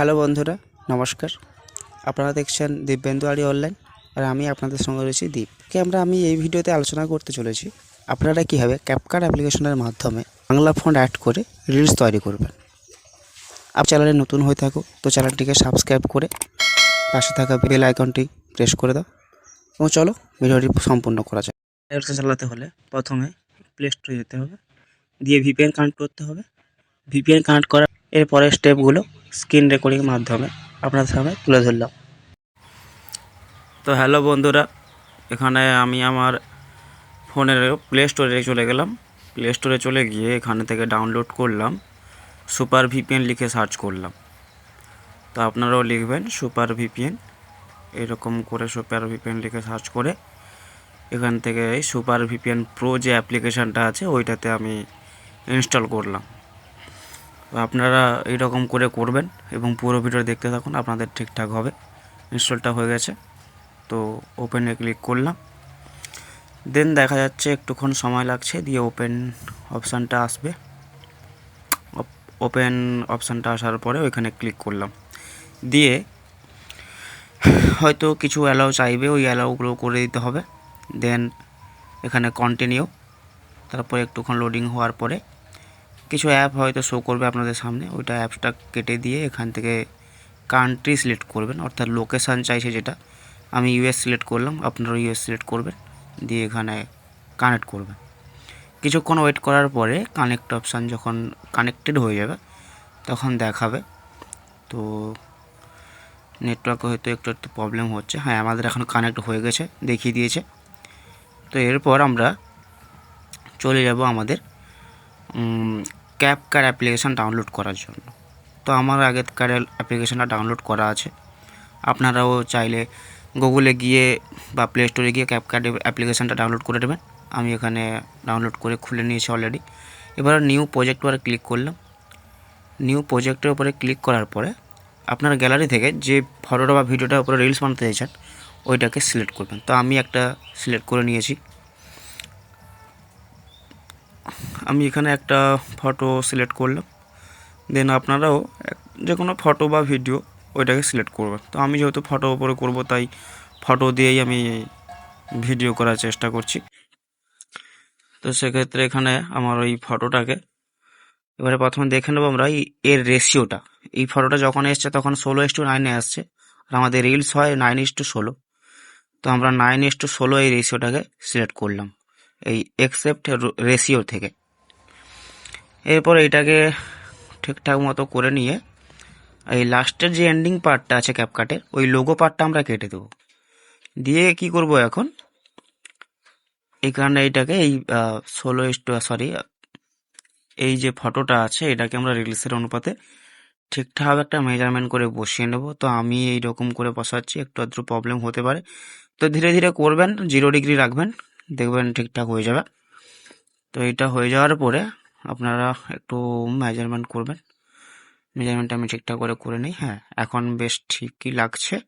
Hello বন্ধুরা, নমস্কার। আপনারা দেখছেন দিব্যেন্দু আড়ি অনলাইন আর আমি আপনাদের সঙ্গে রয়েছি দীপকে আমরা, আমি এই ভিডিওতে আলোচনা করতে চলেছি, আপনারা কীভাবে ক্যাপকার্ড অ্যাপ্লিকেশনের মাধ্যমে বাংলা ফন্ট অ্যাড করে রিলস তৈরি করবেন। আপ চ্যানেলে নতুন হয়ে থাকো, তো চ্যানেলটিকে সাবস্ক্রাইব করে পাশে থাকা বেল আইকনটি প্রেস করে দাও। এবং চলো, ভিডিওটি সম্পূর্ণ করা যায় অ্যাপসটা চালাতে হলে প্রথমে প্লে স্টোরে যেতে হবে, দিয়ে ভিপিএন কানেক্ট করতে হবে। ভিপিএন কানেক্ট করার এরপরের স্টেপগুলো স্ক্রিন রেকর্ডিংয়ের মাধ্যমে আপনাদের সামনে তুলে ধরলাম। তো হ্যালো বন্ধুরা, এখানে আমি আমার ফোনের প্লে স্টোরে চলে গেলাম। প্লে স্টোরে চলে গিয়ে এখানে থেকে ডাউনলোড করলাম সুপার ভিপিএন লিখে সার্চ করলাম। তো আপনারাও লিখবেন সুপার ভিপিএন এরকম করে সুপার ভিপিএন লিখে সার্চ করে এখান থেকে এই সুপার ভিপিএন প্রো যে অ্যাপ্লিকেশানটা আছে, ওইটাতে আমি ইনস্টল করলাম। আপনারা এইরকম করে করবেন এবং পুরো ভিডিও দেখতে থাকুন, আপনাদের ঠিকঠাক হবে। ইনস্টলটা হয়ে গেছে, তো ওপেনে ক্লিক করলাম। দেন দেখা যাচ্ছে একটুক্ষণ সময় লাগছে, দিয়ে ওপেন অপশানটা আসবে। ওপেন অপশানটা আসার পরে ওইখানে ক্লিক করলাম। দিয়ে হয়তো কিছু অ্যালাউ চাইবে, ওই অ্যালাউগুলো করে দিতে হবে। দেন এখানে কন্টিনিউ তারপরে একটুক্ষণ লোডিং হওয়ার পরে কিছু অ্যাপ হয়তো শো করবে আপনাদের সামনে। ওইটা অ্যাপসটা কেটে দিয়ে এখান থেকে কান্ট্রি সিলেক্ট করবেন, অর্থাৎ লোকেশান চাইছে যেটা। আমি ইউএস সিলেক্ট করলাম আপনারা ইউএস সিলেক্ট করবেন, দিয়ে এখানে কানেক্ট করবেন। কিছুক্ষণ ওয়েট করার পরে কানেক্ট অপশান যখন কানেক্টেড হয়ে যাবে, তখন দেখাবে। তো নেটওয়ার্কে হয়তো একটু একটু প্রবলেম হচ্ছে। হ্যাঁ আমাদের এখন কানেক্ট হয়ে গেছে, দেখিয়ে দিয়েছে। তো এরপর আমরা চলে যাব আমাদের ক্যাপকার অ্যাপ্লিকেশান ডাউনলোড করার জন্য। তো আমার আগেকার অ্যাপ্লিকেশানটা ডাউনলোড করা আছে। আপনারাও চাইলে গুগলে গিয়ে বা প্লে স্টোরে গিয়ে ক্যাপকার্ড অ্যাপ্লিকেশানটা ডাউনলোড করে নেবেন। আমি এখানে ডাউনলোড করে খুলে নিয়েছি অলরেডি এবার নিউ প্রজেক্ট উপরে ক্লিক করলাম। নিউ প্রজেক্টের উপরে ক্লিক করার পরে আপনার গ্যালারি থেকে যে ফটোটা বা ভিডিওটা উপরে রিলস বানাতে চাইছেন, ওইটাকে সিলেক্ট করবেন। তো আমি একটা সিলেক্ট করে নিয়েছি। আমি এখানে একটা ফটো সিলেক্ট করলাম। দেন আপনারাও যে কোনো ফটো বা ভিডিও ওইটাকে সিলেক্ট করবেন। তো আমি যেহেতু ফটো ওপরে করব, তাই ফটো দিয়েই আমি ভিডিও করার চেষ্টা করছি। তো সেক্ষেত্রে এখানে আমার ওই ফটোটাকে এবারে প্রথমে দেখে নেব আমরা এই, এর রেশিওটা এই ফটোটা যখন এসছে তখন ষোলো ইস টু নাইনে আসছে। আর আমাদের রিলস হয় নাইন ইস টু ষোলো। তো আমরা নাইন ইস টু ষোলো এই রেশিওটাকে সিলেক্ট করলাম। এই এক্সেপ্ট রেশিও থেকে। এরপর এইটাকে ঠিকঠাক মতো করে নিয়ে, এই লাস্টের যে এন্ডিং পার্টটা আছে ক্যাপকাটের ওই লোগো পার্টটা আমরা কেটে দেবো। দিয়ে কি করব এখন? এখানে এইটাকে এই ষোলো ইস্টু সরি এই যে ফটোটা আছে, এটাকে আমরা রিলসের অনুপাতে ঠিকঠাক একটা মেজারমেন্ট করে বসিয়ে নেব। তো আমি এই রকম করে বসাচ্ছি, একটু আধটু প্রবলেম হতে পারে। তো ধীরে ধীরে করবেন জিরো ডিগ্রি রাখবেন, দেখবেন ঠিকঠাক হয়ে যাবে। তো এটা হয়ে যাওয়ার পরে আপনারা একটু মেজারমেন্ট করবেন। মেজারমেন্ট আমি ঠিকঠাক করে করে নিই হ্যাঁ এখন বেশ ঠিকই লাগছে।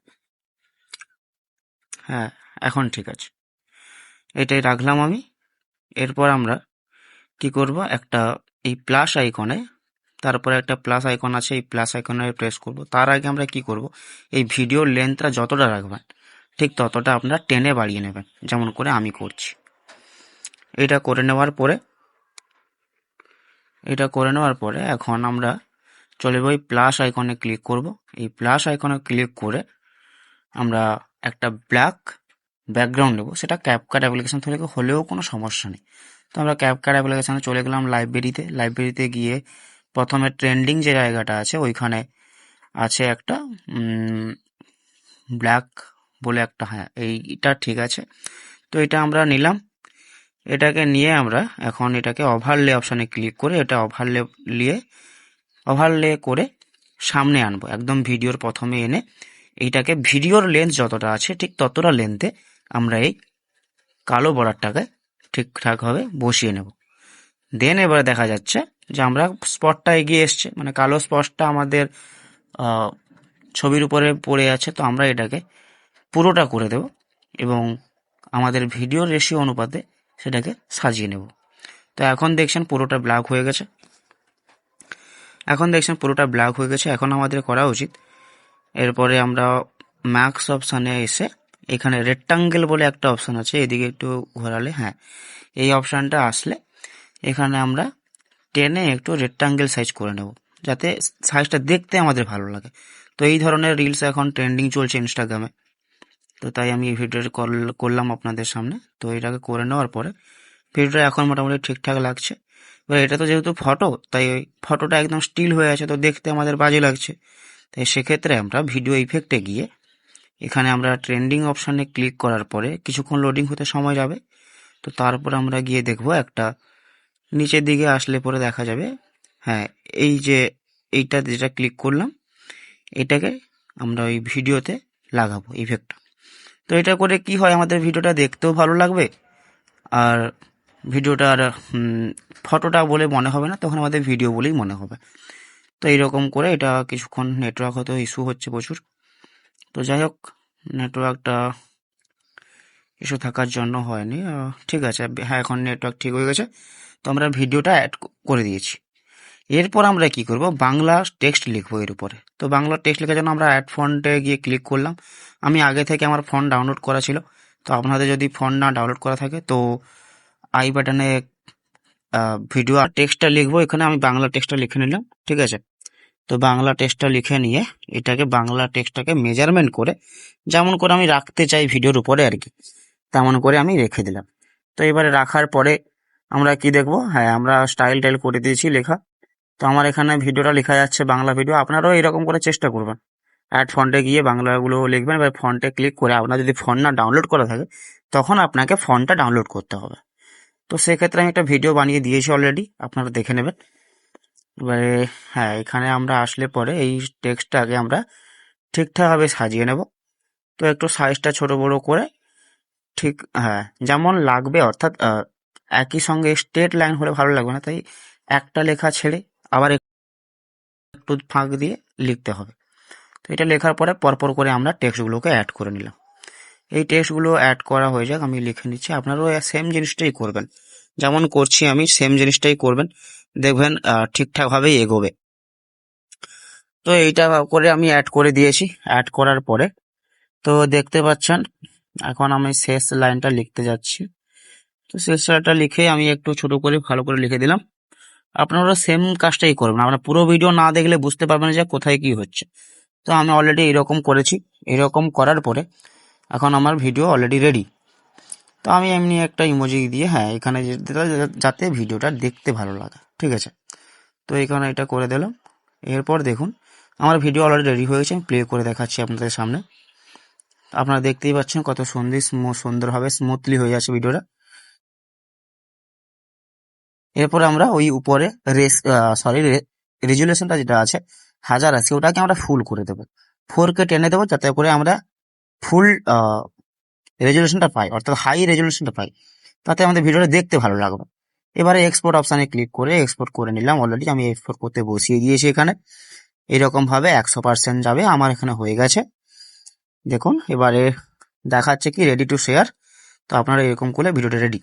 হ্যাঁ এখন ঠিক আছে। এটাই রাখলাম আমি। এরপর আমরা কি করব? একটা এই প্লাস আইকনে তারপরে একটা প্লাস আইকন আছে, এই প্লাস আইকনে প্রেস করব। তার আগে আমরা কি করব? এই ভিডিওর লেন্থটা যতটা রাখবেন, ঠিক ততটা আপনারা টেনে বাড়িয়ে নেবেন, যেমন করে আমি করছি। এটা করে নেওয়ার পরে এটা করে নেওয়ার পরে এখন আমরা চলে যাব এই প্লাস আইকনে ক্লিক করব। এই প্লাস আইকনে ক্লিক করে আমরা একটা ব্ল্যাক ব্যাকগ্রাউন্ড নেব। সেটা ক্যাপকাট অ্যাপ্লিকেশন থেকে হলেও কোনো সমস্যা নেই। তো আমরা ক্যাপকাট অ্যাপ্লিকেশানে চলে গেলাম লাইব্রেরিতে লাইব্রেরিতে গিয়ে প্রথমে ট্রেন্ডিং যে জায়গাটা আছে, ওইখানে আছে একটা ব্ল্যাক বলে একটা হ্যাঁ এইটা ঠিক আছে। তো এটা আমরা নিলাম। এটাকে নিয়ে আমরা এখন এটাকে ওভারলে অপশানে ক্লিক করে এটা ওভারলে নিয়ে ওভারলে করে সামনে আনব। একদম ভিডিওর প্রথমে এনে এইটাকে ভিডিওর লেন্থ যতটা আছে ঠিক ততটা লেন্থে আমরা এই কালো বর্ডারটাকে ঠিকঠাকভাবে বসিয়ে নেব। দেন এবারে দেখা যাচ্ছে যে আমরা স্পটটা এগিয়ে এসছে মানে কালো স্পটটা আমাদের ছবির উপরে পড়ে আছে, তো আমরা এটাকে পুরোটা করে দেব এবং আমাদের ভিডিও রেশিও অনুপাতে সেটাকে সাজিয়ে নেব। তো এখন দেখছেন পুরোটা ব্ল্যাক হয়ে গেছে। এখন দেখছেন পুরোটা ব্ল্যাক হয়ে গেছে। এখন আমাদের করা উচিত এরপরে আমরা ম্যাক্স অপশানে এসে এখানে রেক্টাঙ্গেল বলে একটা অপশান আছে, এদিকে একটু ঘোরালে হ্যাঁ এই অপশানটা আসলে এখানে আমরা টেনে একটু রেক্টাঙ্গেল সাইজ করে নেব, যাতে সাইজটা দেখতে আমাদের ভালো লাগে। তো এই ধরনের রিলস এখন ট্রেন্ডিং চলছে ইনস্টাগ্রামে তো তাই আমি এই ভিডিওটা করল- করলাম আপনাদের সামনে। তো এটাকে করে নেওয়ার পরে ভিডিওটা এখন মোটামুটি ঠিকঠাক লাগছে। এবার এটা তো যেহেতু ফটো তাই ফটোটা একদম স্টিল হয়ে আছে, তো দেখতে আমাদের বাজে লাগছে। তাই সেক্ষেত্রে আমরা ভিডিও ইফেক্টে গিয়ে এখানে আমরা ট্রেন্ডিং অপশানে ক্লিক করার পরে কিছুক্ষণ লোডিং হতে সময় যাবে। তো তারপর আমরা গিয়ে দেখব একটা নিচের দিকে আসলে পরে দেখা যাবে। হ্যাঁ এই যে এইটা যেটা ক্লিক করলাম, এটাকে আমরা ওই ভিডিওতে লাগাবো ইফেক্টটা তো এটা করে কি হয় আমাদের ভিডিওটা দেখতেও ভালো লাগবে? আর ভিডিওটার ফটোটা বলে মনে হবে না, তখন আমাদের ভিডিও বলেই মনে হবে। তো এইরকম করে এটা কিছুক্ষণ নেটওয়ার্ক হয়তো ইস্যু হচ্ছে প্রচুর। তো যাই হোক নেটওয়ার্কটা ইস্যু থাকার জন্য হয়নি। ঠিক আছে হ্যাঁ এখন নেটওয়ার্ক ঠিক হয়ে গেছে। তো আমরা ভিডিওটা অ্যাড করে দিয়েছি। এরপর আমরা কি করব? বাংলা টেক্সট লিখব এর উপরে। তো বাংলা টেক্সট লেখার জন্য আমরা অ্যাড ফন্টে গিয়ে ক্লিক করলাম। আমি আগে থেকে আমার ফোন ডাউনলোড করা ছিল। তো আপনাদের যদি ফোন না ডাউনলোড করা থাকে, তো আই বাটনে ভিডিও আর টেক্সটটা লিখব। এখানে আমি বাংলা টেক্সটটা লিখে নিলাম, ঠিক আছে? তো বাংলা টেক্সটটা লিখে নিয়ে এটাকে বাংলা টেক্সটটাকে মেজারমেন্ট করে, যেমন করে আমি রাখতে চাই ভিডিওর উপরে আর কি, তেমন করে আমি রেখে দিলাম। তো এবারে রাখার পরে আমরা কি দেখব? হ্যাঁ আমরা স্টাইল টাইল করে দিয়েছি লেখা। তো আমার এখানে ভিডিওটা লেখা যাচ্ছে বাংলা ভিডিও, আপনারাও এরকম করে চেষ্টা করবেন। অ্যাড ফন্টে গিয়ে বাংলাগুলো লিখবেন, এবার ফন্টে ক্লিক করে আপনার যদি ফোন না ডাউনলোড করা থাকে, তখন আপনাকে ফোনটা ডাউনলোড করতে হবে। তো সেক্ষেত্রে আমি একটা ভিডিও বানিয়ে দিয়েছি অলরেডি আপনারা দেখে নেবেন। এবারে হ্যাঁ এখানে আমরা আসলে পরে এই টেক্সটটাকে আমরা ঠিকঠাকভাবে সাজিয়ে নেব। তো একটু সাইজটা ছোট বড় করে ঠিক হ্যাঁ যেমন লাগবে, অর্থাৎ একই সঙ্গে স্টেট লাইন হলে ভালো লাগবে না, তাই একটা লেখা ছেড়ে আবার একটু ফাঁক দিয়ে লিখতে হবে। তো এটা লেখার পরে পরপর করে আমরা টেক্সটগুলোকে অ্যাড করে নিলাম। এই টেক্সটগুলো অ্যাড করা হয়ে যাক, আমি লিখে নিচ্ছি। আপনারাও সেম জিনিসটাই করবেন। যেমন করছি আমি সেম জিনিসটাই করবেন। দেখবেন ঠিকঠাকভাবেই এগোবে। তো এইটা করে আমি অ্যাড করে দিয়েছি। অ্যাড করার পরে, তো দেখতে পাচ্ছেন, এখন আমি শেষ লাইনটা লিখতে যাচ্ছি। তো শেষ লাইনটা লিখে আমি একটু ছোট করে ভালো করে লিখে দিলাম। আপনারা সেম কাজটাই করবেন। আপনারা পুরো ভিডিও না দেখলে বুঝতে পারবেন যে কোথায় কি হচ্ছে। তো আমি অলরেডি এরকম করেছি। এরকম করার পরে এখন আমার ভিডিও অলরেডি রেডি তো আমি এমনি একটা ইমোজি দিয়ে হ্যাঁ এখানে যাতে ভিডিওটা দেখতে ভালো লাগে। ঠিক আছে? তো এখানে এটা করে দিলাম। এরপর দেখুন, আমার ভিডিও অলরেডি রেডি হয়েছে আমি প্লে করে দেখাচ্ছি আপনাদের সামনে। আপনারা দেখতেই পাচ্ছেন কত সুন্দর, সুন্দরভাবে স্মুথলি হয়ে যাচ্ছে ভিডিওটা এরপর আমরা ওই উপরে রেস সরি রেজুলেশনটা যেটা আছে, হাজার আছে, ওটাকে আমরা ফুল করে দেবো। ফোর কে টেনে দেবো, যাতে করে আমরা ফুল রেজুলেশনটা পাই, অর্থাৎ হাই রেজুলেশনটা পাই। তাতে আমাদের ভিডিওটা দেখতে ভালো লাগবে। এবারে এক্সপোর্ট অপশানে ক্লিক করে এক্সপোর্ট করে নিলাম। অলরেডি আমি এক্সপোর্ট করতে বসিয়ে দিয়েছি এখানে। এরকম ভাবে একশো পার্সেন্ট যাবে, আমার এখানে হয়ে গেছে। দেখুন, এবারে দেখাচ্ছে কি রেডি টু শেয়ার তো আপনারা এরকম করলে ভিডিওটা রেডি